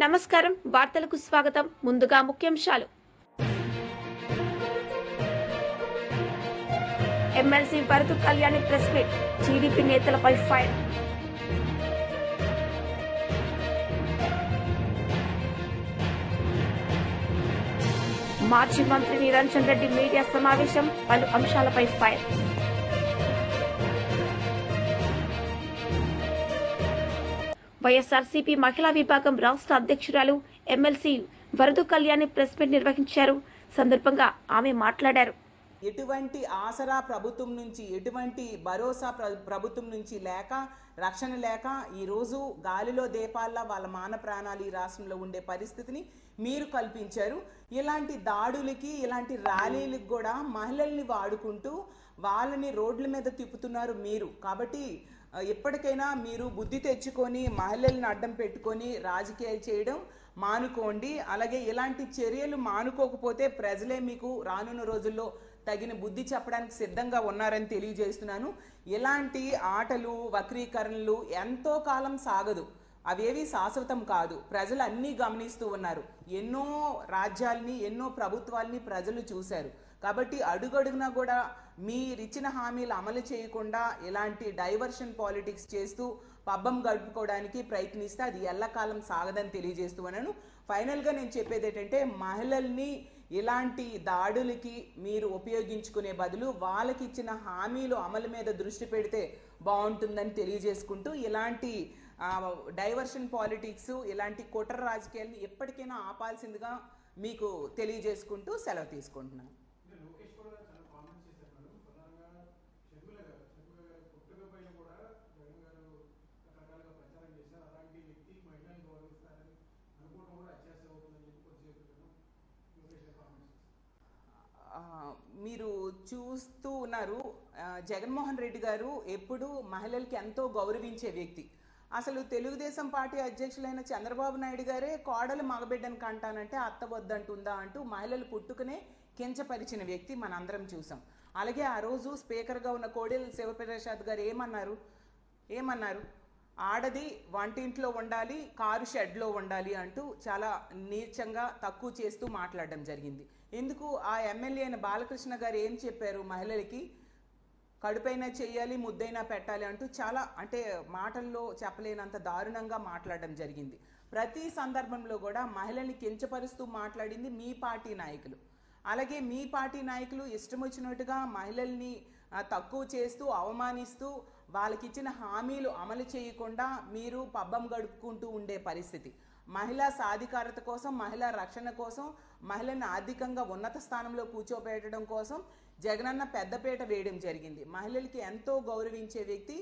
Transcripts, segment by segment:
నమస్కారం వార్తలకు స్వాగతం. ముందుగా ముఖ్యాంశాలు. MLC Bharat Kalyani press meet TDP నేతలపై ఫైర్. మాజీ మంత్రి నిరంజన్ రెడ్డి మీడియా సమావేశం పలు అంశాలపై ఫైర్. వైఎస్ఆర్సీపీ మహిళా విభాగం రాష్ట్ర అధ్యక్షురాలు MLC Varadu Kalyani press meet నిర్వహించారు. సందర్భంగా ఆమె మాట్లాడారు. ఎటువంటి ఆసరా ప్రభుత్వం నుంచి ఎటువంటి భరోసా ప్రభుత్వం నుంచి లేక రక్షణ లేక ఈరోజు గాలిలో దీపాల్లో వాళ్ళ మాన ప్రాణాలు ఈ రాష్ట్రంలో ఉండే పరిస్థితిని మీరు కల్పించారు. ఇలాంటి దాడులకి ఇలాంటి ర్యాలీలకు కూడా మహిళల్ని వాడుకుంటూ వాళ్ళని రోడ్ల మీద తిప్పుతున్నారు మీరు. కాబట్టి ఎప్పటికైనా మీరు బుద్ధి తెచ్చుకొని మహిళలను అడ్డం పెట్టుకొని రాజకీయాలు చేయడం మానుకోండి. అలాగే ఇలాంటి చర్యలు మానుకోకపోతే ప్రజలే మీకు రానున్న రోజుల్లో తగిన బుద్ధి చెప్పడానికి సిద్ధంగా ఉన్నారని తెలియజేస్తున్నాను. ఇలాంటి ఆటలు వక్రీకరణలు ఎంతో కాలం సాగదు. అవేవి శాశ్వతం కాదు. ప్రజలు అన్నీ గమనిస్తూ ఉన్నారు. ఎన్నో రాజ్యాల్ని ఎన్నో ప్రభుత్వాల్ని ప్రజలు చూశారు. కాబట్టి అడుగడుగునా కూడా మీరిచ్చిన హామీలు అమలు చేయకుండా ఇలాంటి డైవర్షన్ పాలిటిక్స్ చేస్తూ పబ్బం గడుపుకోవడానికి ప్రయత్నిస్తే అది ఎల్లకాలం సాగదని తెలియజేస్తూ అన్నాను ఫైనల్గా నేను చెప్పేది ఏంటంటే మహిళల్ని ఇలాంటి దాడులకి మీరు ఉపయోగించుకునే బదులు వాళ్ళకి ఇచ్చిన హామీలు అమలు మీద దృష్టి పెడితే బాగుంటుందని తెలియజేసుకుంటూ ఇలాంటి డైవర్షన్ పాలిటిక్స్ ఇలాంటి కుట్ర రాజకీయాల్ని ఎప్పటికైనా ఆపాల్సిందిగా మీకు తెలియజేసుకుంటూ సెలవు తీసుకుంటున్నాను లోకేష్ కూడా చాలా కామెంట్స్ చేశారు మేడం ప్రధానంగా షర్మిల గారు షర్మిల గారు పుట్టుక పైన కూడా జగన్ గారు రకరకాలుగా ప్రచారం చేశారు అలాంటి వ్యక్తి మహిళల్ని గౌరవిస్తారని అనుకోవడం కూడా అత్యాశ అవుతుందని చెప్పి కొద్దిసేపు క్రితం లోకేష్ గారు కామెంట్స్ చేశారు ఆ, మీరు చూస్తూ ఉన్నారు జగన్మోహన్ రెడ్డి గారు ఎప్పుడూ మహిళలకి ఎంతో గౌరవించే వ్యక్తి. అసలు తెలుగుదేశం పార్టీ అధ్యక్షులైన చంద్రబాబు నాయుడు గారే కోడలు మగబిడ్డను కంటానంటే అత్త వద్దంటుందా అంటూ మహిళలు పుట్టుకునే కించపరిచిన వ్యక్తి మనందరం చూసాం. అలాగే ఆ రోజు స్పీకర్గా ఉన్న కోడెల శివప్రసాద్ గారు ఏమన్నారు? ఏమన్నారు? ఆడది వంటింట్లో ఉండాలి కారు షెడ్లో ఉండాలి అంటూ చాలా నీచంగా తక్కువ చేస్తూ మాట్లాడడం జరిగింది. ఎందుకు ఆ ఎమ్మెల్యే అయిన బాలకృష్ణ గారు ఏం చెప్పారు మహిళలకి? కడుపైనా చేయాలి ముద్దైనా పెట్టాలి అంటూ చాలా అంటే మాటల్లో చెప్పలేనంత దారుణంగా మాట్లాడడం జరిగింది. ప్రతి సందర్భంలో కూడా మహిళల్ని కించపరుస్తూ మాట్లాడింది మీ పార్టీ నాయకులు. అలాగే మీ పార్టీ నాయకులు ఇష్టం వచ్చినట్టుగా మహిళల్ని తక్కువ చేస్తూ అవమానిస్తూ వాళ్ళకి ఇచ్చిన హామీలు అమలు చేయకుండా మీరు పబ్బం గడుపుకుంటూ ఉండే పరిస్థితి. మహిళా సాధికారత కోసం మహిళా రక్షణ కోసం మహిళను ఆర్థికంగా ఉన్నత స్థానంలో కూర్చోబెట్టడం కోసం జగనన్న పెద్దపీట వేయడం జరిగింది. మహిళలకి ఎంతో గౌరవించే వ్యక్తి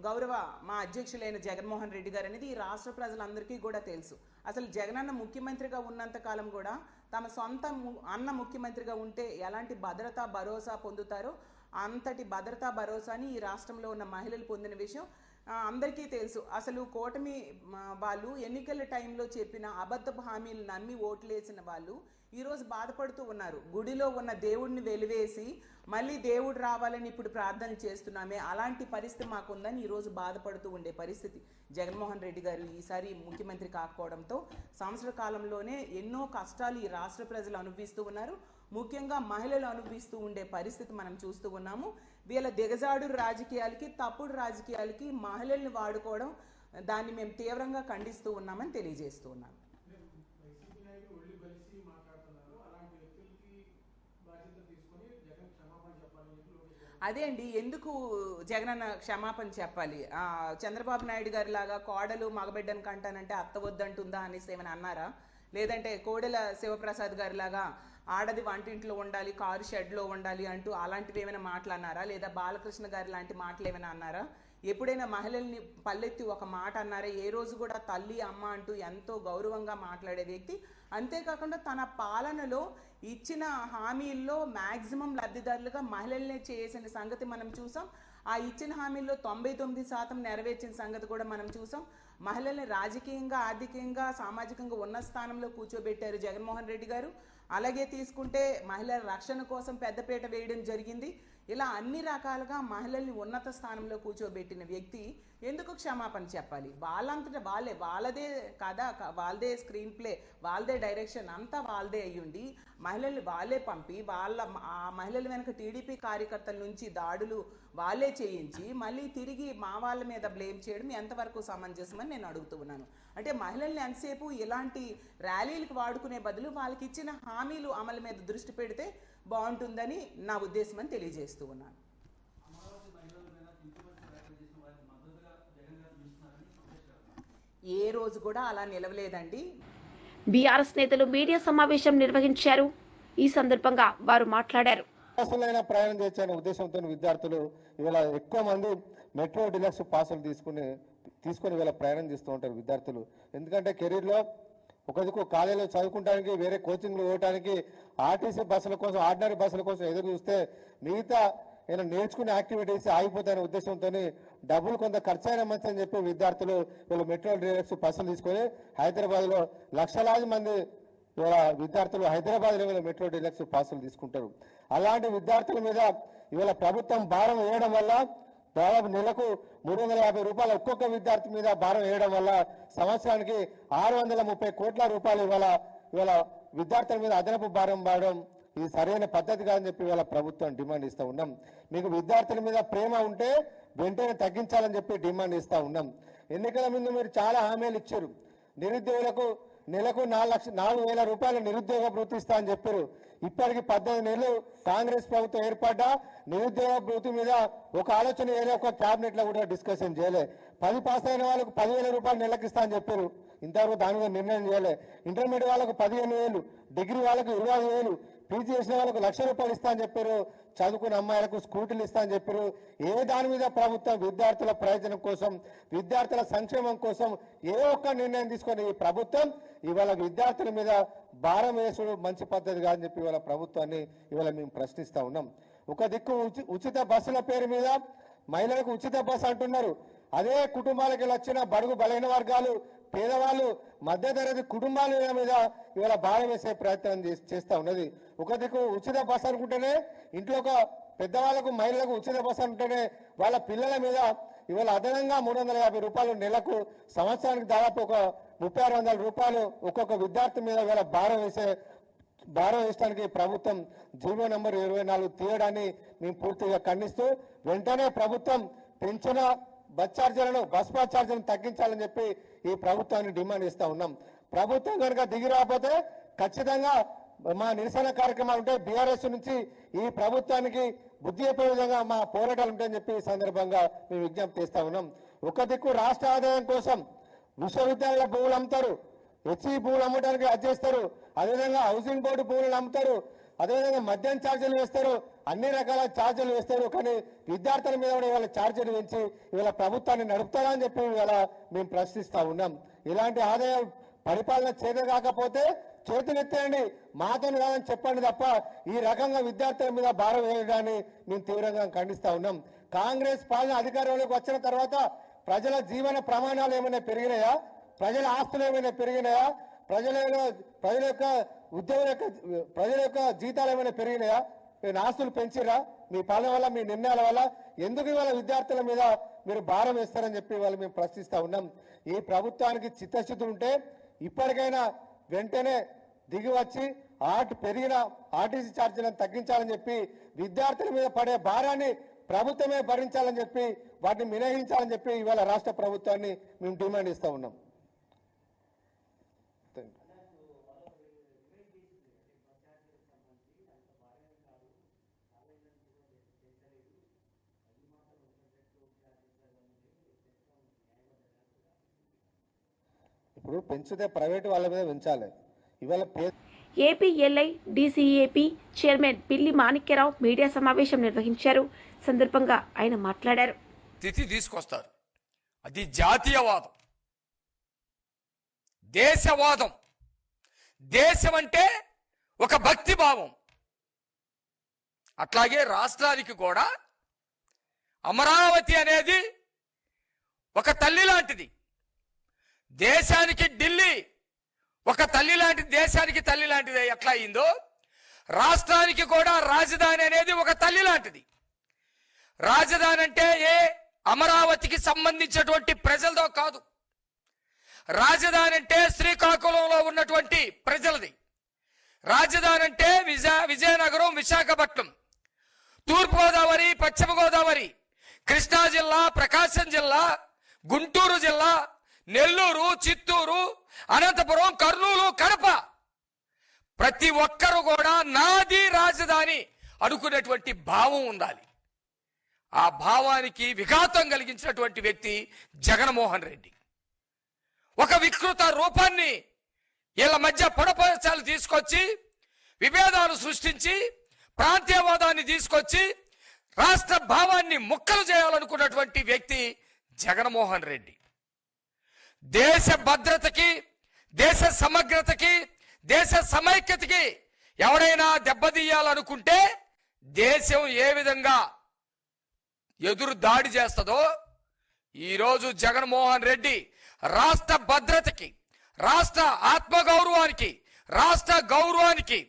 గౌరవ మా అధ్యక్షులైన జగన్మోహన్ రెడ్డి గారు అనేది ఈ రాష్ట్ర ప్రజలందరికీ కూడా తెలుసు. అసలు జగనన్న ముఖ్యమంత్రిగా ఉన్నంత కాలం కూడా తమ సొంత ము- అన్న ముఖ్యమంత్రిగా ఉంటే ఎలాంటి భద్రతా భరోసా పొందుతారో అంతటి భద్రతా భరోసాని ఈ రాష్ట్రంలో ఉన్న మహిళలు పొందిన విషయం అందరికీ తెలుసు. అసలు కూటమి వాళ్ళు ఎన్నికల టైంలో చెప్పిన అబద్ధపు హామీలు నమ్మి ఓట్లేసిన వాళ్ళు ఈరోజు బాధపడుతూ ఉన్నారు. గుడిలో ఉన్న దేవుడిని వెలివేసి మళ్ళీ దేవుడు రావాలని ఇప్పుడు ప్రార్థన చేస్తున్నామే. అలాంటి పరిస్థితి మాకుందని ఈరోజు బాధపడుతూ ఉండే పరిస్థితి. జగన్మోహన్ రెడ్డి గారు ఈసారి ముఖ్యమంత్రి కాకపోవడంతో సంవత్సర కాలంలోనే ఎన్నో కష్టాలు ఈ రాష్ట్ర ప్రజలు అనుభవిస్తూ ఉన్నారు. ముఖ్యంగా మహిళలు అనుభవిస్తూ ఉండే పరిస్థితి మనం చూస్తూ ఉన్నాము. వీళ్ళ దిగజాడు రాజకీయాలకి తప్పుడు రాజకీయాలకి మహిళల్ని వాడుకోవడం దాన్ని మేము తీవ్రంగా ఖండిస్తూ ఉన్నామని తెలియజేస్తూ ఉన్నాను జగన్ అదే అండి ఎందుకు జగనన్న క్షమాపణ చెప్పాలి? చంద్రబాబు నాయుడు గారి లాగా కోడలు మగబిడ్డను కంటానంటే అత్త వద్దంటుందా అనేసి ఏమైనా అన్నారా? లేదంటే కోడెల శివప్రసాద్ గారి లాగా ఆడది వంటింట్లో ఉండాలి కారు షెడ్లో ఉండాలి అంటూ అలాంటివి ఏమైనా మాటలు అన్నారా లేదా బాలకృష్ణ గారి లాంటి మాటలు ఏమైనా అన్నారా? ఎప్పుడైనా మహిళల్ని పల్లెత్తి ఒక మాట అన్నారా? ఏ రోజు కూడా తల్లి అమ్మ అంటూ ఎంతో గౌరవంగా మాట్లాడే వ్యక్తి. అంతేకాకుండా తన పాలనలో ఇచ్చిన హామీల్లో మ్యాక్సిమం లబ్ధిదారులుగా మహిళల్నే చేసిన సంగతి మనం చూసాం. ఆ ఇచ్చిన హామీల్లో తొంభై తొమ్మిది శాతం నెరవేర్చిన సంగతి కూడా మనం చూసాం. మహిళల్ని రాజకీయంగా ఆర్థికంగా సామాజికంగా ఉన్న స్థానంలో కూర్చోబెట్టారు జగన్మోహన్ రెడ్డి గారు. అలాగే తీసుకుంటే మహిళల రక్షణ కోసం పెద్దపీట వేయడం జరిగింది. ఇలా అన్ని రకాలుగా మహిళల్ని ఉన్నత స్థానంలో కూర్చోబెట్టిన వ్యక్తి ఎందుకు క్షమాపణ చెప్పాలి? వాళ్ళంతటా వాళ్ళే వాళ్ళదే కథ వాళ్ళదే స్క్రీన్ ప్లే వాళ్ళదే డైరెక్షన్ అంతా వాళ్ళదే అయ్యుండి మహిళల్ని వాళ్ళే పంపి వాళ్ళ ఆ మహిళల వెనక టీడీపీ కార్యకర్తల నుంచి దాడులు వాళ్ళే చేయించి మళ్ళీ తిరిగి మా వాళ్ళ మీద బ్లేమ్ చేయడం ఎంతవరకు సమంజసమని నేను అడుగుతూ ఉన్నాను. అంటే మహిళల్ని ఎంతసేపు ఇలాంటి ర్యాలీలకు వాడుకునే బదులు వాళ్ళకి ఇచ్చిన హామీలు అమలు మీద దృష్టి పెడితే బాగుంటుందని నా ఉద్దేశం అని తెలియజేస్తూ ఉన్నాను. ఏ రోజు కూడా అలా నిలవలేదండి. బీఆర్ఎస్ నేతలు మీడియా సమావేశం నిర్వహించారు. ఈ సందర్భంగా వారు మాట్లాడారు. ప్రయాణం చేయొచ్చనే ఉద్దేశంతో విద్యార్థులు ఇవాళ ఎక్కువ మంది మెట్రో డిలక్స్ పాసులు తీసుకుని తీసుకొని వీళ్ళ ప్రయాణం చేస్తూ ఉంటారు విద్యార్థులు. ఎందుకంటే కెరీర్లో ఒకరికి కాలేజీలో చదువుకుంటానికి వేరే కోచింగ్లు పోవడానికి ఆర్టీసీ బస్సుల కోసం ఆర్డినరీ బస్సుల కోసం ఎదురు చూస్తే మిగతా ఏమైనా నేర్చుకునే యాక్టివిటీస్ ఆగిపోతాయనే ఉద్దేశంతో డబ్బులు కొంత ఖర్చు అయిన మంచి అని చెప్పి విద్యార్థులు వీళ్ళు మెట్రో డిలక్స్ బస్సులు తీసుకొని హైదరాబాద్లో లక్షలాది మంది ఇవాళ విద్యార్థులు హైదరాబాద్ లెవెల్ మెట్రో డిలక్స్ పాసులు తీసుకుంటారు. అలాంటి విద్యార్థుల మీద ఇవాళ ప్రభుత్వం భారం వేయడం వల్ల దాదాపు నెలకు మూడు వందల యాభై రూపాయలు ఒక్కొక్క విద్యార్థి మీద భారం వేయడం వల్ల సంవత్సరానికి ఆరు వందల ముప్పై కోట్ల రూపాయలు ఇవాళ ఇవాళ విద్యార్థుల మీద అదనపు భారం పడడం ఇది సరైన పద్ధతి కాదని చెప్పి ఇవాళ ప్రభుత్వం డిమాండ్ ఇస్తా ఉన్నాం. మీకు విద్యార్థుల మీద ప్రేమ ఉంటే వెంటనే తగ్గించాలని చెప్పి డిమాండ్ ఇస్తూ ఉన్నాం. ఎన్నికల ముందు మీరు చాలా హామీలు ఇచ్చారు. నిరుద్యోగులకు నెలకు నాలుగు లక్ష నాలుగు వేల రూపాయల నిరుద్యోగ భృతి ఇస్తా అని చెప్పారు. ఇప్పటికి పద్దెనిమిది నెలలు కాంగ్రెస్ ప్రభుత్వం ఏర్పడ్డా నిరుద్యోగ భృతి మీద ఒక ఆలోచన చేయలే ఒక క్యాబినెట్లో కూడా డిస్కషన్ చేయలే. పది పాస్ అయిన వాళ్ళకు పదివేల రూపాయలు నెలకి అని చెప్పారు. ఇంతవరకు దాని మీద నిర్ణయం చేయలే. ఇంటర్మీడియట్ వాళ్ళకు పదిహేను వేలు డిగ్రీ వాళ్ళకు ఇరవై వేలు పీజీ చేసిన వాళ్ళకు లక్ష రూపాయలు ఇస్తా అని చెప్పారు. చదువుకున్న అమ్మాయిలకు స్కూటీలు ఇస్తా అని చెప్పారు ఏ దాని మీద ప్రభుత్వం విద్యార్థుల ప్రయోజనం కోసం విద్యార్థుల సంక్షేమం కోసం ఏ ఒక్క నిర్ణయం తీసుకొని ఈ ప్రభుత్వం ఇవాళ విద్యార్థుల మీద భారం వేసుడు మంచి పద్ధతి కాదని చెప్పి ఇవాళ ప్రభుత్వాన్ని ఇవాళ మేము ప్రశ్నిస్తూ ఉన్నాం. ఒక దిక్కు ఉచిత బస్సుల పేరు మీద మహిళలకు ఉచిత బస్సు అంటున్నారు. అదే కుటుంబాలకు వచ్చిన బడుగు బలైన వర్గాలు పేదవాళ్ళు మధ్యతరగతి కుటుంబాల మీద ఇవాళ భారం వేసే ప్రయత్నం చేస్తూ చేస్తా ఉన్నది. ఒక దిక్కు ఉచిత బస్ అనుకుంటేనే ఇంట్లో ఒక పెద్దవాళ్ళకు మహిళలకు ఉచిత బస్సు అంటేనే వాళ్ళ పిల్లల మీద ఇవాళ అదనంగా మూడు వందల యాభై రూపాయలు నెలకు సంవత్సరానికి దాదాపు ఒక ముప్పై ఆరు వందల రూపాయలు ఒక్కొక్క విద్యార్థి మీద ఇవాళ భారం వేసే భారం వేయడానికి ప్రభుత్వం జీవో నెంబర్ ఇరవై నాలుగు తీయడాన్ని మేము పూర్తిగా ఖండిస్తూ వెంటనే ప్రభుత్వం పెంచిన బస్ ఛార్జీలను బస్ పాస్ ఛార్జీలను తగ్గించాలని చెప్పి ఈ ప్రభుత్వాన్ని డిమాండ్ ఇస్తా ఉన్నాం. ప్రభుత్వం కనుక దిగి రాకపోతే ఖచ్చితంగా మా నిరసన కార్యక్రమాలు ఉంటే బీఆర్ఎస్ నుంచి ఈ ప్రభుత్వానికి బుద్ధి చెప్పే విధంగా మా పోరాటాలు ఉంటాయని చెప్పి ఈ సందర్భంగా మేము విజ్ఞప్తి చేస్తా ఉన్నాం. ఒక దిక్కు రాష్ట్ర ఆదాయం కోసం విశ్వవిద్యాలయ భూములు అమ్ముతారు. హెచ్ఈ భూములు అమ్మడానికి అది చేస్తారు అదేవిధంగా హౌసింగ్ బోర్డు భూములు అమ్ముతారు. అదేవిధంగా మద్యం ఛార్జీలు వేస్తారు. అన్ని రకాల ఛార్జీలు వేస్తారు కానీ విద్యార్థుల మీద కూడా ఇవాళ ఛార్జీలు పెంచి ఇవాళ ప్రభుత్వాన్ని నడుపుతారా అని చెప్పి ఇవాళ మేము ప్రశ్నిస్తా ఉన్నాం. ఇలాంటి ఆదాయం పరిపాలన చేత కాకపోతే చేతులెత్తేయండి మాతోని కాదని చెప్పండి తప్ప ఈ రకంగా విద్యార్థుల మీద భారం వేయడాన్ని మేము తీవ్రంగా ఖండిస్తా ఉన్నాం. కాంగ్రెస్ పాలన అధికారంలోకి వచ్చిన తర్వాత ప్రజల జీవన ప్రమాణాలు ఏమైనా పెరిగినాయా? ప్రజల ఆస్తులు ఏమైనా పెరిగినాయా? ప్రజల ప్రజల యొక్క ఉద్యోగుల యొక్క ప్రజల యొక్క జీతాలు ఏమైనా పెరిగినాయా? నేను ఆస్తులు పెంచిరా మీ పాలన వల్ల మీ నిర్ణయాల వల్ల ఎందుకు ఇవాళ విద్యార్థుల మీద మీరు భారం వేస్తారని చెప్పి ఇవాళ మేము ప్రశ్నిస్తూ ఉన్నాం. ఈ ప్రభుత్వానికి చిత్తశుద్ధి ఉంటే ఇప్పటికైనా వెంటనే దిగి వచ్చి ఆర్ట్ పెరిగిన ఆర్టీసీ ఛార్జీలను తగ్గించాలని చెప్పి విద్యార్థుల మీద పడే భారాన్ని ప్రభుత్వమే భరించాలని చెప్పి వాటిని మినహించాలని చెప్పి ఇవాళ రాష్ట్ర ప్రభుత్వాన్ని మేము డిమాండ్ ఇస్తా ఉన్నాం. ఇప్పుడు పెంచితే ప్రైవేట్ వాళ్ళ మీద పెంచాలి. ఇవాళ ఏపీఎల్ఐ డీసీఏపీ చైర్మన్ పిల్లి మాణిక్యరావు మీడియా సమావేశం నిర్వహించారు. సందర్భంగా ఆయన మాట్లాడారు. స్థితి తీసుకొస్తారు. అది జాతీయవాదం. దేశవాదం. దేశం అంటే ఒక భక్తి భావం అట్లాగే రాష్ట్రానికి కూడా అమరావతి అనేది ఒక తల్లి లాంటిది. దేశానికి ఢిల్లీ ఒక తల్లి లాంటి దేశానికి తల్లి లాంటిది ఎట్లా అయిందో రాష్ట్రానికి కూడా రాజధాని అనేది ఒక తల్లి లాంటిది. రాజధాని అంటే ఏ? అమరావతికి సంబంధించినటువంటి ప్రజలదో కాదు. రాజధాని అంటే శ్రీకాకుళంలో ఉన్నటువంటి ప్రజలది. రాజధాని అంటే విజయ విజయనగరం విశాఖపట్నం. తూర్పుగోదావరి పశ్చిమ గోదావరి కృష్ణా జిల్లా ప్రకాశం జిల్లా గుంటూరు జిల్లా నెల్లూరు చిత్తూరు అనంతపురం కర్నూలు కడప. ప్రతి ఒక్కరు కూడా నాది రాజధాని అనుకునేటువంటి భావం ఉండాలి. ఆ భావానికి విఘాతం కలిగించినటువంటి వ్యక్తి జగన్మోహన్ రెడ్డి. ఒక వికృత రూపాన్ని వీళ్ళ మధ్య పొడపచాలు తీసుకొచ్చి విభేదాలు సృష్టించి ప్రాంతీయవాదాన్ని తీసుకొచ్చి రాష్ట్ర భావాన్ని ముక్కలు చేయాలనుకున్నటువంటి వ్యక్తి జగన్మోహన్ రెడ్డి. దేశ భద్రతకి దేశ సమగ్రతకి దేశ సమైక్యతకి ఎవడైనా దెబ్బతీయాలనుకుంటే దేశం ఏ విధంగా ఎదురు దాడి చేస్తుందో ఈరోజు జగన్మోహన్ రెడ్డి రాష్ట్ర భద్రతకి రాష్ట్ర ఆత్మగౌరవానికి రాష్ట్ర గౌరవానికి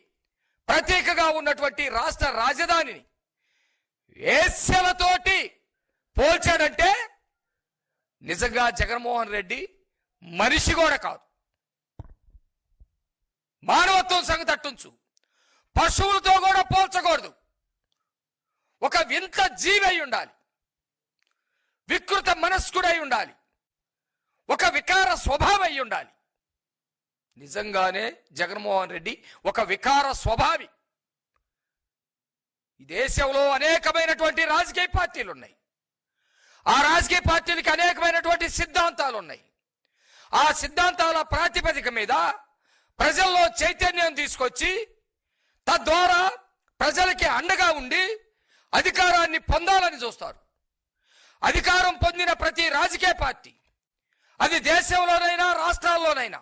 ప్రతీకగా ఉన్నటువంటి రాష్ట్ర రాజధానిని వేశ్యలతోటి పోల్చాడంటే నిజంగా జగన్మోహన్ రెడ్డి మనిషి కూడా కాదు. మానవత్వం సంగతి అట్టుంచు. పశువులతో కూడా పోల్చకూడదు. ఒక వింత జీవి అయి ఉండాలి. వికృత మనస్కుడై ఉండాలి. ఒక వికార స్వభావం అయి ఉండాలి. నిజంగానే జగన్మోహన్ రెడ్డి ఒక వికార స్వభావి. ఈ దేశంలో అనేకమైనటువంటి రాజకీయ పార్టీలు ఉన్నాయి ఆ రాజకీయ పార్టీలకి అనేకమైనటువంటి సిద్ధాంతాలు ఉన్నాయి ఆ సిద్ధాంతాల ప్రాతిపదిక మీద ప్రజల్లో చైతన్యం తీసుకొచ్చి తద్వారా ప్రజలకి అండగా ఉండి అధికారాన్ని పొందాలని చూస్తారు. అధికారం పొందిన ప్రతి రాజకీయ పార్టీ అది దేశంలోనైనా రాష్ట్రాల్లోనైనా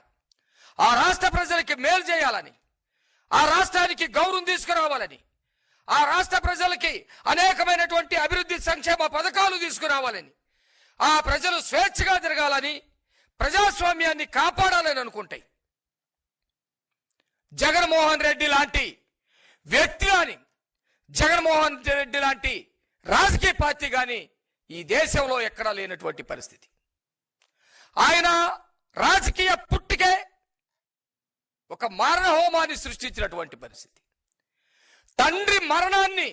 ఆ రాష్ట్ర ప్రజలకి మేలు చేయాలని ఆ రాష్ట్రానికి గౌరవం తీసుకురావాలని ఆ రాష్ట్ర ప్రజలకి అనేకమైనటువంటి అభివృద్ధి సంక్షేమ పథకాలు తీసుకురావాలని ఆ ప్రజలు స్వేచ్ఛగా తిరగాలని ప్రజాస్వామ్యాన్ని కాపాడాలని అనుకుంటాయి. జగన్మోహన్ రెడ్డి లాంటి వ్యక్తి కానీ జగన్మోహన్ రెడ్డి లాంటి రాజకీయ పార్టీ కానీ ఈ దేశంలో ఎక్కడా లేనటువంటి పరిస్థితి. ఆయన రాజకీయ పుట్టికే ఒక మరణ హోమాన్ని సృష్టించినటువంటి పరిస్థితి. తండ్రి మరణాన్ని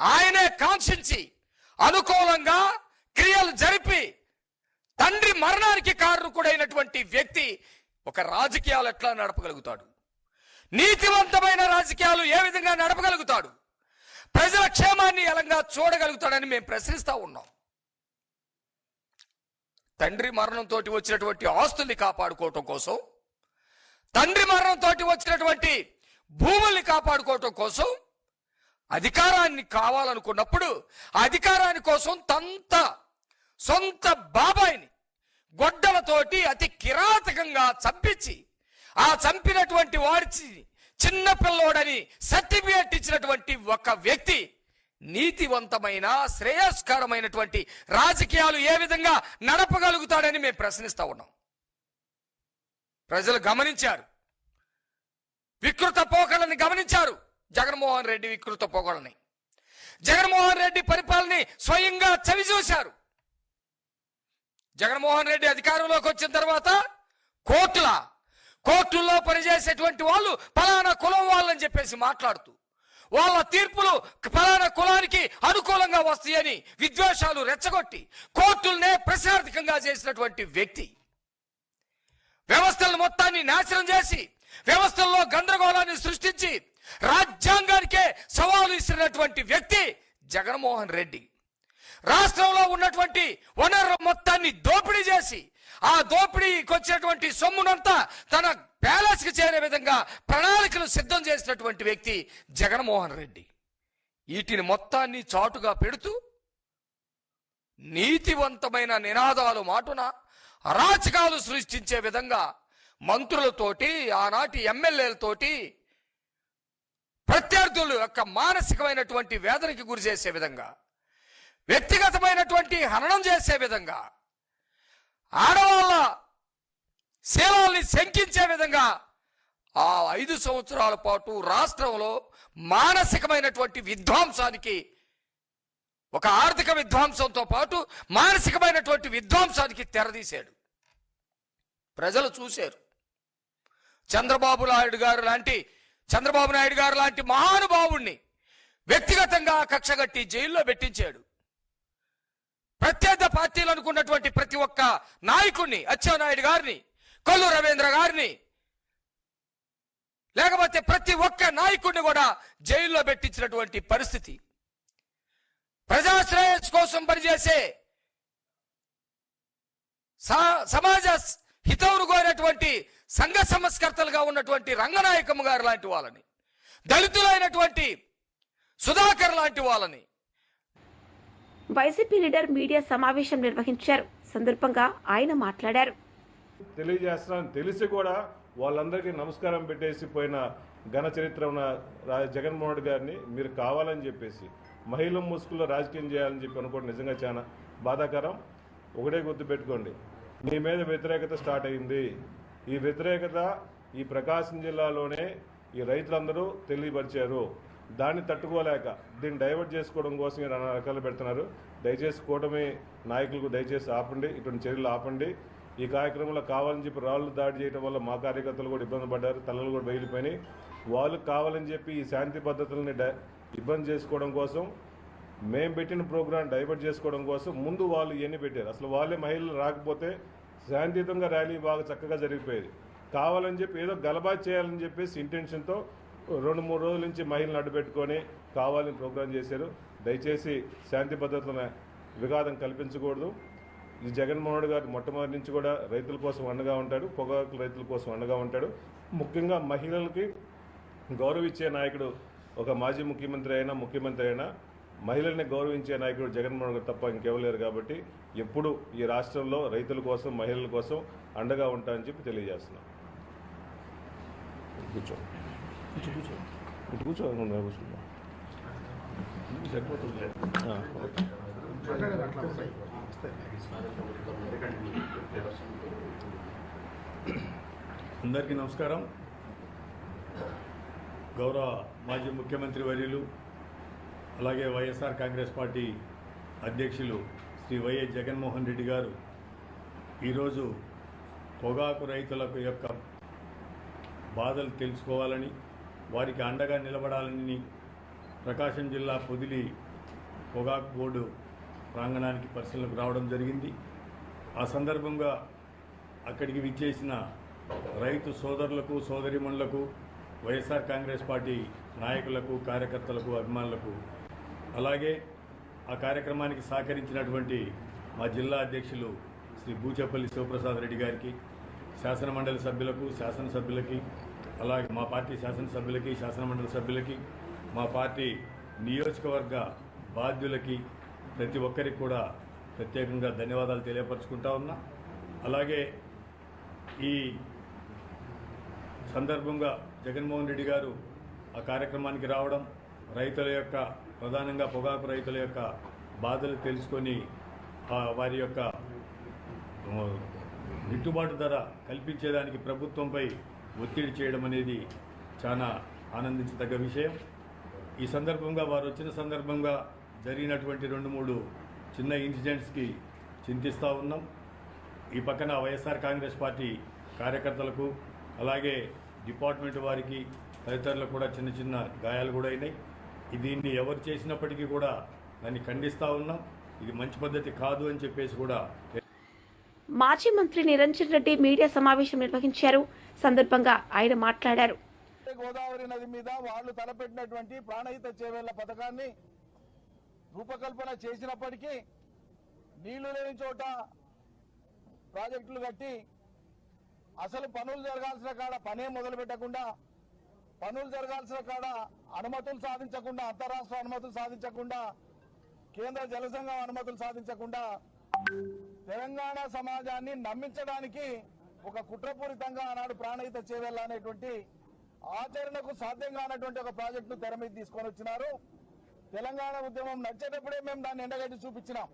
ఆయనే కాంక్షించి అనుకూలంగా క్రియలు జరిపి తండ్రి మరణానికి కారణకుడైనటువంటి వ్యక్తి ఒక రాజకీయాలు ఎట్లా నడపగలుగుతాడు? నీతివంతమైన రాజకీయాలు ఏ విధంగా నడపగలుగుతాడు? ప్రజల క్షేమాన్ని ఎలంగా చూడగలుగుతాడని మేము ప్రశ్నిస్తూ ఉన్నాం. తండ్రి మరణంతో వచ్చినటువంటి ఆస్తుల్ని కాపాడుకోవటం కోసం తండ్రి మరణంతో వచ్చినటువంటి భూముల్ని కాపాడుకోవటం కోసం అధికారాన్ని కావాలనుకున్నప్పుడు ఆ అధికారాన్ని కోసం తంత సొంత బాబాయిని గొడ్డలతోటి అతి కిరాతకంగా చంపించి ఆ చంపినటువంటి వాడి చిన్న పిల్లోడని సర్టిఫికేట్ ఇచ్చినటువంటి ఒక వ్యక్తి నీతివంతమైన శ్రేయస్కరమైనటువంటి రాజకీయాలు ఏ విధంగా నడపగలుగుతాడని మేము ప్రశ్నిస్తూ ఉన్నాం. ప్రజలు గమనించారు. వికృత పోకలని గమనించారు. జగన్మోహన్ రెడ్డి వికృత పోకలని జగన్మోహన్ రెడ్డి పరిపాలనని స్వయంగా చవిచూశారు. జగన్మోహన్ రెడ్డి అధికారంలోకి వచ్చిన తర్వాత కోర్టుల కోర్టుల్లో పనిచేసేటువంటి వాళ్ళు ఫలానా కులం వాళ్ళని చెప్పేసి మాట్లాడుతూ వాళ్ళ తీర్పులు ఫలానా కులానికి అనుకూలంగా వస్తాయని విద్వేషాలు రెచ్చగొట్టి కోర్టులనే ప్రశార్థకంగా చేసినటువంటి వ్యక్తి. వ్యవస్థలను మొత్తాన్ని నాశనం చేసి వ్యవస్థల్లో గందరగోళాన్ని సృష్టించి రాజ్యాంగానికే సవాలు ఇస్తున్నటువంటి వ్యక్తి జగన్మోహన్ రెడ్డి. రాష్ట్రంలో ఉన్నటువంటి వనరుల మొత్తాన్ని దోపిడీ చేసి ఆ దోపిడీకి వచ్చినటువంటి సొమ్మునంతా తన ప్యాలెస్కి చేరే విధంగా ప్రణాళికలు సిద్ధం చేసినటువంటి వ్యక్తి జగన్మోహన్ రెడ్డి. వీటిని మొత్తాన్ని చాటుగా పెడుతూ నీతివంతమైన నినాదాలు మాటున అరాచకాలు సృష్టించే విధంగా మంత్రులతోటి ఆనాటి ఎమ్మెల్యేలతోటి ప్రత్యర్థులు యొక్క మానసికమైనటువంటి వేదనకి గురి చేసే విధంగా వ్యక్తిగతమైనటువంటి హననం చేసే విధంగా ఆడవాళ్ళ శీలాల్ని శంకించే విధంగా ఆ ఐదు సంవత్సరాల పాటు రాష్ట్రంలో మానసికమైనటువంటి విధ్వంసానికి ఒక ఆర్థిక విధ్వంసంతో పాటు మానసికమైనటువంటి విధ్వంసానికి తెరదీశాడు. ప్రజలు చూశారు. చంద్రబాబు నాయుడు గారు లాంటి చంద్రబాబు నాయుడు గారు లాంటి మహానుభావుణ్ణి వ్యక్తిగతంగా కక్షగట్టి జైల్లో పెట్టించాడు. ప్రత్యేక పార్టీలు అనుకున్నటువంటి ప్రతి ఒక్క నాయకుడిని అచ్చెన్నాయుడు గారిని కొల్లు రవీంద్ర గారిని లేకపోతే ప్రతి ఒక్క నాయకుడిని కూడా జైల్లో పెట్టించినటువంటి పరిస్థితి. ప్రజాశ్రేయస్ కోసం పనిచేసే స- సమాజ హితవును కోరినటువంటి సంఘ సంస్కర్తలుగా ఉన్నటువంటి రంగనాయకమ్మ గారు లాంటి వాళ్ళని దళితులైనటువంటి సుధాకర్ లాంటి వాళ్ళని వైసీపీ లీడర్ మీడియా సమావేశం నిర్వహించారు. సందర్భంగా ఆయన మాట్లాడారు. తెలియజేస్తాను తెలిసి కూడా వాళ్ళందరికీ నమస్కారం పెట్టేసి పోయిన ఘన చరిత్ర ఉన్న జగన్మోహన్ రెడ్డి గారిని మీరు కావాలని చెప్పేసి మహిళల ముసుగులో రాజకీయం చేయాలని చెప్పి అనుకోవడం నిజంగా చాలా బాధాకరం. ఒకటే గుర్తుపెట్టుకోండి మీ మీద వ్యతిరేకత స్టార్ట్ అయింది. ఈ వ్యతిరేకత ఈ ప్రకాశం జిల్లాలోనే ఈ రైతులందరూ తెలియపరిచారు. దాన్ని తట్టుకోలేక దీన్ని డైవర్ట్ చేసుకోవడం కోసం మీరు నానా రకాలు పెడుతున్నారు. దయచేసి కూటమి నాయకులకు దయచేసి ఆపండి ఇటువంటి చర్యలు ఆపండి. ఈ కార్యక్రమంలో కావాలని చెప్పి రాళ్ళు దాడి చేయడం వల్ల మా కార్యకర్తలు కూడా ఇబ్బంది పడ్డారు తలలు కూడా బయలిపోయినాయి వాళ్ళు కావాలని చెప్పి ఈ శాంతి పద్ధతులని డై- ఇబ్బంది చేసుకోవడం కోసం మేము పెట్టిన ప్రోగ్రాం డైవర్ట్ చేసుకోవడం కోసం ముందు వాళ్ళు ఇవన్నీ పెట్టారు. అసలు వాళ్ళే మహిళలు రాకపోతే శాంతియుతంగా ర్యాలీ బాగా చక్కగా జరిగిపోయేది. కావాలని చెప్పి ఏదో గలబా చేయాలని చెప్పేసి ఇంటెన్షన్తో రెండు మూడు రోజుల నుంచి మహిళలను అడ్డుపెట్టుకొని కావాలని ప్రోగ్రాం చేశారు. దయచేసి శాంతి భద్రతలను విఘాతం కల్పించకూడదు. ఈ జగన్మోహన్ రెడ్డి గారు మొట్టమొదటి నుంచి కూడా రైతుల కోసం అండగా ఉంటాడు పొగాకు రైతుల కోసం అండగా ఉంటాడు. ముఖ్యంగా మహిళలకి గౌరవించే నాయకుడు ఒక మాజీ ముఖ్యమంత్రి అయినా ముఖ్యమంత్రి అయినా మహిళల్ని గౌరవించే నాయకుడు జగన్మోహన్ గారు తప్ప ఇంకెవ్వలేరు కాబట్టి ఎప్పుడు ఈ రాష్ట్రంలో రైతుల కోసం మహిళల కోసం అండగా ఉంటామని చెప్పి తెలియజేస్తున్నాం. ఇటు కూర్చో నువ్వు కూర్చున్నా అందరికీ నమస్కారం. గౌరవ మాజీ ముఖ్యమంత్రి వర్యులు అలాగే వైఎస్ఆర్ కాంగ్రెస్ పార్టీ అధ్యక్షులు శ్రీ వైఎస్ జగన్మోహన్ రెడ్డి గారు ఈరోజు పొగాకు రైతులకు యొక్క బాధలు తెలుసుకోవాలని వారికి అండగా నిలబడాలని ప్రకాశం జిల్లా పొదిలి పొగాకు బోర్డు ప్రాంగణానికి పరిశీలనకు రావడం జరిగింది. ఆ సందర్భంగా అక్కడికి విచ్చేసిన రైతు సోదరులకు సోదరిమణులకు వైఎస్ఆర్ కాంగ్రెస్ పార్టీ నాయకులకు కార్యకర్తలకు అభిమానులకు అలాగే ఆ కార్యక్రమానికి సహకరించినటువంటి మా జిల్లా అధ్యక్షులు శ్రీ బూచేపల్లి శివప్రసాద్ రెడ్డి గారికి శాసనమండలి సభ్యులకు శాసనసభ్యులకి అలాగే మా పార్టీ శాసనసభ్యులకి శాసనమండలి సభ్యులకి మా పార్టీ నియోజకవర్గ బాధ్యులకి ప్రతి ఒక్కరికి కూడా ప్రత్యేకంగా ధన్యవాదాలు తెలియపరచుకుంటా ఉన్నా. అలాగే ఈ సందర్భంగా జగన్మోహన్ రెడ్డి గారు ఆ కార్యక్రమానికి రావడం రైతుల యొక్క ప్రధానంగా పొగాకు రైతుల యొక్క బాధలు తెలుసుకొని ఆ వారి యొక్క గిట్టుబాటు ధర కల్పించేదానికి ప్రభుత్వంపై ఒత్తిడి చేయడం అనేది చాలా ఆనందించదగ్గ విషయం. ఈ సందర్భంగా వారు వచ్చిన సందర్భంగా జరిగినటువంటి రెండు మూడు చిన్న ఇన్సిడెంట్స్కి చింతిస్తూ ఉన్నాం. ఈ పక్కన వైఎస్ఆర్ కాంగ్రెస్ పార్టీ కార్యకర్తలకు అలాగే డిపార్ట్మెంట్ వారికి తదితరులకు కూడా చిన్న చిన్న గాయాలు కూడా అయినాయి. దీన్ని ఎవరు చేసినప్పటికీ కూడా దాన్ని ఖండిస్తూ ఉన్నాం. ఇది మంచి పద్ధతి కాదు అని చెప్పేసి కూడా మాజీ మంత్రి నిరంజన్ రెడ్డి మీడియా సమావేశం నిర్వహించారు. సందర్భంగా ఆయన మాట్లాడారు. గోదావరి నది మీద వాళ్ళు తలపెట్టినటువంటి ప్రాణహిత చేవేళ్ళ పథకాన్ని రూపకల్పన చేసినప్పటికీ నీళ్ళు లేని చోట ప్రాజెక్టులు కట్టి అసలు పనులు జరగాల్సిన కాడ పనే మొదలు పెట్టకుండా పనులు జరగాల్సిన కాడ అనుమతులు సాధించకుండా అంతరాష్ట్ర అనుమతులు సాధించకుండా కేంద్ర జలసంఘం అనుమతులు సాధించకుండా తెలంగాణ సమాజాన్ని నమ్మించడానికి ఒక కుట్రపూరితంగా ఆనాడు ప్రాణహిత చేవెళ్ళ అనేటువంటి ఆచరణకు సాధ్యం కానటువంటి ఒక ప్రాజెక్టును తెర మీద తీసుకొని వచ్చినారు. తెలంగాణ ఉద్యమం నడిచేటప్పుడే మేము దాన్ని ఎండగట్టి చూపించినాం.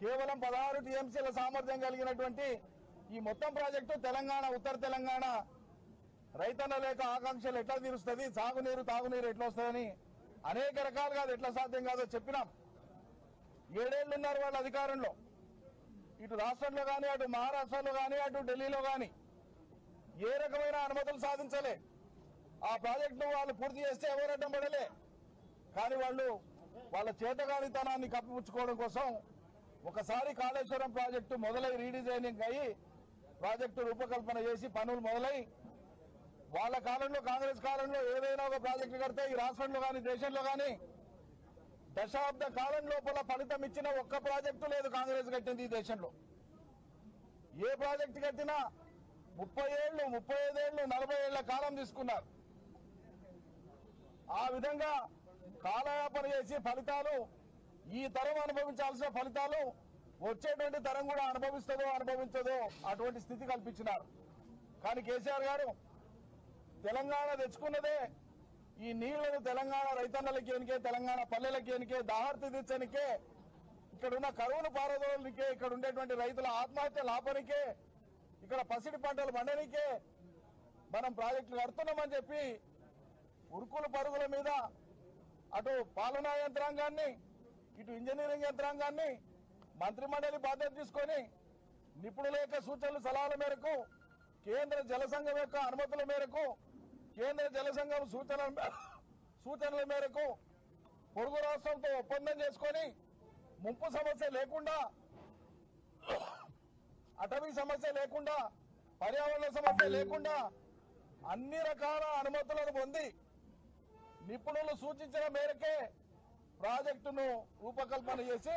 కేవలం పదహారు టీఎంసీల సామర్థ్యం కలిగినటువంటి ఈ మొత్తం ప్రాజెక్టు తెలంగాణ ఉత్తర తెలంగాణ రైతన్న లేక ఆకాంక్షలు ఎట్లా తీరుస్తుంది? సాగునీరు తాగునీరు ఎట్లా వస్తుందని అనేక రకాలుగా అది ఎట్లా సాధ్యం కాదో చెప్పినాం. ఏడేళ్ళున్నారు వాళ్ళ అధికారంలో. ఇటు రాష్ట్రంలో కానీ అటు మహారాష్ట్రలో కానీ అటు ఢిల్లీలో కానీ ఏ రకమైన అనుమతులు సాధించలే. ఆ ప్రాజెక్టును వాళ్ళు పూర్తి చేస్తే ఎవరడ్డం పడలే. కానీ వాళ్ళు వాళ్ళ చేతగానితనాన్ని కప్పిపుచ్చుకోవడం కోసం ఒకసారి కాళేశ్వరం ప్రాజెక్టు మొదలై రీడిజైనింగ్ అయ్యి ప్రాజెక్టు రూపకల్పన చేసి పనులు మొదలై వాళ్ళ కాలంలో కాంగ్రెస్ కాలంలో ఏదైనా ఒక ప్రాజెక్టు కడితే ఈ రాష్ట్రంలో కానీ దేశంలో కానీ దశాబ్ద కాలం లోపల ఫలితం ఇచ్చిన ఒక్క ప్రాజెక్టు లేదు కాంగ్రెస్ కట్టింది ఈ దేశంలో. ఏ ప్రాజెక్టు కట్టినా ముప్పై ఏళ్ళు ముప్పై ఐదేళ్ళు నలభై ఏళ్ళ కాలం తీసుకున్నారు. ఆ విధంగా కాలయాపన చేసి ఫలితాలు ఈ తరం అనుభవించాల్సిన ఫలితాలు వచ్చేటువంటి తరం కూడా అనుభవిస్తుందో అనుభవించదో అటువంటి స్థితి కల్పించినారు. కానీ కేసీఆర్ గారు తెలంగాణ తెచ్చుకున్నదే ఈ నీళ్ళను తెలంగాణ రైతన్నలకి ఎనికే తెలంగాణ పల్లెలకి ఎనికే దాహర్తి తీర్చనికే ఇక్కడున్న కరువును పారదోలనికే ఇక్కడ ఉండేటువంటి రైతుల ఆత్మహత్య లాపనికే ఇక్కడ పసిడి పంటలు పండనికే మనం ప్రాజెక్టులు కడుతున్నామని చెప్పి ఉరుకుల పరుగుల మీద అటు పాలనా యంత్రాంగాన్ని ఇటు ఇంజనీరింగ్ యంత్రాంగాన్ని మంత్రిమండలి బాధ్యత తీసుకొని నిపుణుల యొక్క సూచనలు సలహాల మేరకు కేంద్ర జల సంఘం యొక్క అనుమతుల మేరకు కేంద్ర జల సంఘం సూచనల సూచనల మేరకు పొరుగు రాష్ట్రంతో ఒప్పందం చేసుకొని ముంపు సమస్య లేకుండా అటవీ సమస్య లేకుండా పర్యావరణ సమస్య లేకుండా అన్ని రకాల అనుమతులను పొంది నిపుణులు సూచించిన మేరకే ప్రాజెక్టును రూపకల్పన చేసి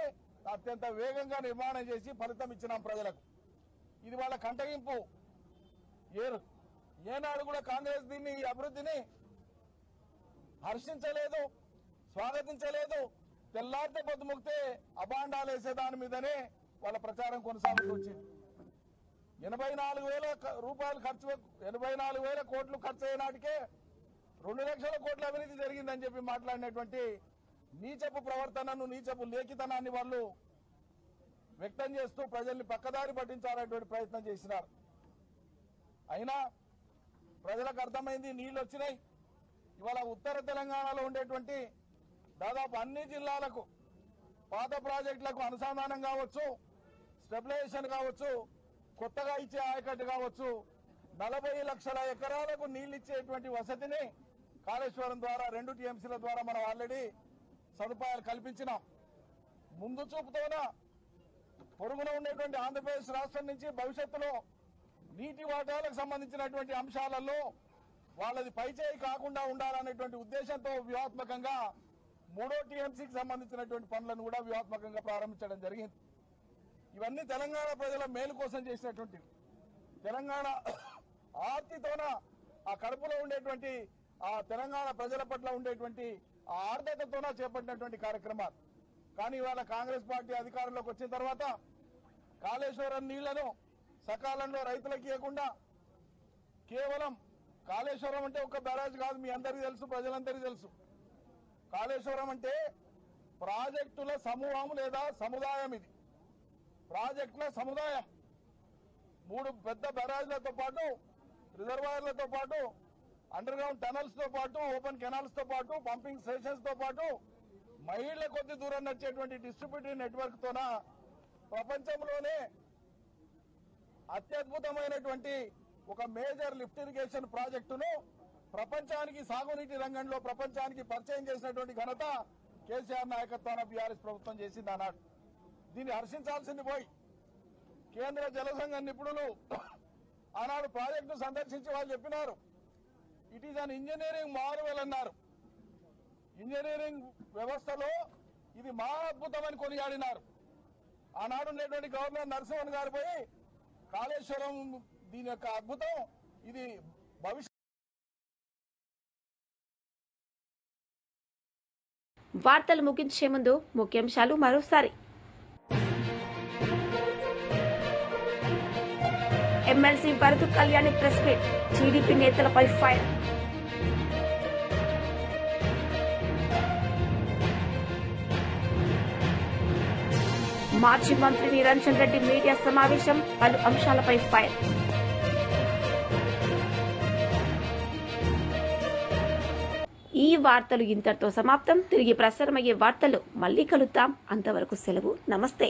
అత్యంత వేగంగా నిర్మాణం చేసి ఫలితం ఇచ్చినాం ప్రజలకు. ఇది వాళ్ళ కంటగింపు. ఏరు. ఏనాడు కూడా కాంగ్రెస్ దీన్ని ఈ అభివృద్ధిని హర్షించలేదు స్వాగతించలేదు తెల్లారితే పొద్దుముక్తే అభాండాలు వేసే దాని మీదనే వాళ్ళ ప్రచారం కొనసాగుతూ వచ్చింది. ఎనభై నాలుగు వేల రూపాయలు ఖర్చు ఎనభై నాలుగు వేల కోట్లు ఖర్చు అయినాటికే రెండు లక్షల కోట్ల అవినీతి జరిగిందని చెప్పి మాట్లాడినటువంటి నీచపు ప్రవర్తనను నీచపు లేఖితనాన్ని వాళ్ళు వ్యక్తం చేస్తూ ప్రజల్ని పక్కదారి పట్టించాలనేటువంటి ప్రయత్నం చేసినారు. అయినా ప్రజలకు అర్థమైంది నీళ్ళు వచ్చినాయి. ఇవాళ ఉత్తర తెలంగాణలో ఉండేటువంటి దాదాపు అన్ని జిల్లాలకు పాత ప్రాజెక్టులకు అనుసంధానం కావచ్చు స్టెబిలైజేషన్ కావచ్చు కొత్తగా ఇచ్చే ఆయకట్టు కావచ్చు నలభై లక్షల ఎకరాలకు నీళ్ళు ఇచ్చేటువంటి వసతిని కాళేశ్వరం ద్వారా రెండు టీఎంసీల ద్వారా మనం ఆల్రెడీ సదుపాయాలు కల్పించినాం. ముందు చూపుతోన పొరుగున ఉండేటువంటి ఆంధ్రప్రదేశ్ రాష్ట్రం నుంచి భవిష్యత్తులో నీటి వాటాలకు సంబంధించినటువంటి అంశాలలో వాళ్ళది పైచేయి కాకుండా ఉండాలనేటువంటి ఉద్దేశంతో వ్యూహాత్మకంగా మూడో టీఎంసీకి సంబంధించినటువంటి పనులను కూడా వ్యూహాత్మకంగా ప్రారంభించడం జరిగింది. ఇవన్నీ తెలంగాణ ప్రజల మేలు కోసం చేసినటువంటివి. తెలంగాణ ఆర్తితోన ఆ కడుపులో ఉండేటువంటి ఆ తెలంగాణ ప్రజల పట్ల ఉండేటువంటి ఆ ఆర్థికతోన చేపట్టినటువంటి కార్యక్రమాలు. కానీ ఇవాళ కాంగ్రెస్ పార్టీ అధికారంలోకి వచ్చిన తర్వాత కాళేశ్వరం నీళ్ళను సకాలంలో రైతులకు ఇవ్వకుండా కేవలం కాళేశ్వరం అంటే ఒక బ్యారాజ్ కాదు మీ అందరికీ తెలుసు ప్రజలందరికీ తెలుసు. కాళేశ్వరం అంటే ప్రాజెక్టుల సమూహం లేదా సముదాయం ఇది. ప్రాజెక్టుల సముదాయం. మూడు పెద్ద బ్యారాజ్లతో పాటు రిజర్వాయర్లతో పాటు అండర్ గ్రౌండ్ టనల్స్తో పాటు ఓపెన్ కెనాల్స్తో పాటు పంపింగ్ స్టేషన్స్తో పాటు మహిళ కొద్ది దూరం నడిచేటువంటి డిస్ట్రిబ్యూటరీ నెట్వర్క్ తోన ప్రపంచంలోనే అత్యద్భుతమైనటువంటి ఒక మేజర్ లిఫ్ట్ ఇరిగేషన్ ప్రాజెక్టును ప్రపంచానికి సాగునీటి రంగంలో ప్రపంచానికి పరిచయం చేసినటువంటి ఘనత కేసీఆర్ నాయకత్వాన బీఆర్ఎస్ ప్రభుత్వం చేసింది అన్నాడు దీన్ని హర్షించాల్సింది పోయి కేంద్ర జలసంఘ నిపుణులు ఆనాడు ప్రాజెక్టును సందర్శించి వాళ్ళు చెప్పినారు. It is an engineering marvel అన్నారు. ఇంజనీరింగ్ వ్యవస్థలో ఇది మా అద్భుతమని కొనియాడినారు. ఆనాడు ఉండేటువంటి గవర్నర్ నరసింహన్ గారు పోయి కాళేశ్వరం దీని యొక్క అద్భుతం. ఇది భవిష్యత్ వార్తలు ముగించే ముందు ముఖ్యాంశాలు మరోసారి. MLC Bharat Kalyani press meet TDP నేతలపై ఫైర్. మాజీ మంత్రి నిరంజన్ రెడ్డి మీడియా సమావేశం పలు అంశాలపై ఫైర్. ఈ వార్తలు ఇంతటితో సమాప్తం. తిరిగి ప్రసారమయ్యే వార్తలు మళ్ళీ కలుద్దాం. అంతవరకు సెలవు. నమస్తే.